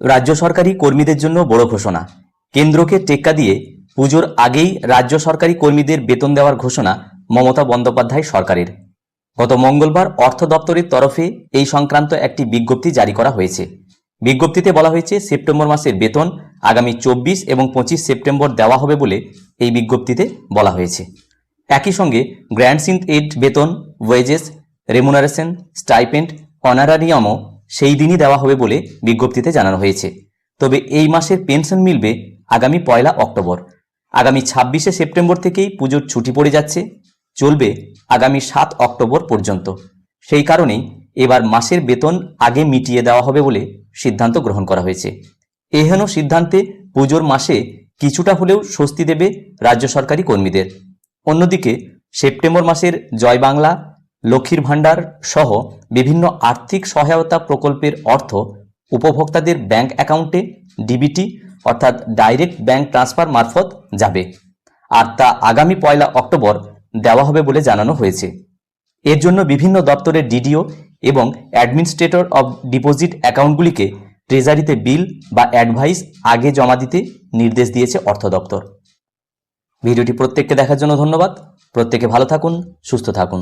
রাজ্য সরকারি কর্মীদের জন্য বড় ঘোষণা। কেন্দ্রকে টেক্কা দিয়ে পুজোর আগেই রাজ্য সরকারি কর্মীদের বেতন দেওয়ার ঘোষণা মমতা বন্দ্যোপাধ্যায় সরকারের। গত মঙ্গলবার অর্থ দপ্তরের তরফে এই সংক্রান্ত একটি বিজ্ঞপ্তি জারি করা হয়েছে। বিজ্ঞপ্তিতে বলা হয়েছে, সেপ্টেম্বর মাসের বেতন আগামী চব্বিশ এবং পঁচিশ সেপ্টেম্বর দেওয়া হবে বলে এই বিজ্ঞপ্তিতে বলা হয়েছে। একই সঙ্গে গ্র্যান্ড সিন্থ এইড বেতন, ওয়েজেস, রেমুনারেশন, স্টাইপেন্ড, অনারারিয়ামও সেই দিনই দেওয়া হবে বলে বিজ্ঞপ্তিতে জানানো হয়েছে। তবে এই মাসের পেনশন মিলবে আগামী পয়লা অক্টোবর। আগামী ছাব্বিশে সেপ্টেম্বর থেকেই পুজোর ছুটি পড়ে যাচ্ছে, চলবে আগামী সাত অক্টোবর পর্যন্ত। সেই কারণেই এবার মাসের বেতন আগে মিটিয়ে দেওয়া হবে বলে সিদ্ধান্ত গ্রহণ করা হয়েছে। এহেন সিদ্ধান্তে পুজোর মাসে কিছুটা হলেও স্বস্তি দেবে রাজ্য সরকারি কর্মীদের। অন্যদিকে সেপ্টেম্বর মাসের জয় বাংলা লক্ষ্মীর ভাণ্ডার সহ বিভিন্ন আর্থিক সহায়তা প্রকল্পের অর্থ উপভোক্তাদের ব্যাংক অ্যাকাউন্টে ডিবিটি অর্থাৎ ডাইরেক্ট ব্যাংক ট্রান্সফার মারফত যাবে। আর তা আগামী পয়লা অক্টোবর দেওয়া হবে বলে জানানো হয়েছে। এর জন্য বিভিন্ন দপ্তরের ডিডিও এবং অ্যাডমিনিস্ট্রেটর অব ডিপোজিট অ্যাকাউন্টগুলিকে ট্রেজারিতে বিল বা অ্যাডভাইস আগে জমা দিতে নির্দেশ দিয়েছে অর্থ দপ্তর। ভিডিওটি প্রত্যেককে দেখার জন্য ধন্যবাদ। প্রত্যেকে ভালো থাকুন, সুস্থ থাকুন।